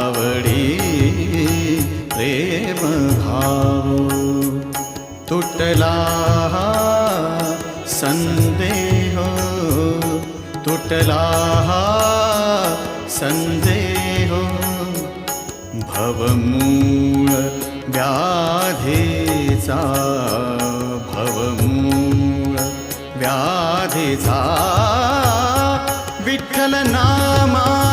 आवडी प्रेम भाव. तुटला संदेह. तुटला संदेह. भवमूळ व्याधेचा भवमूळ व्याधेचा विठ्ठल नामा.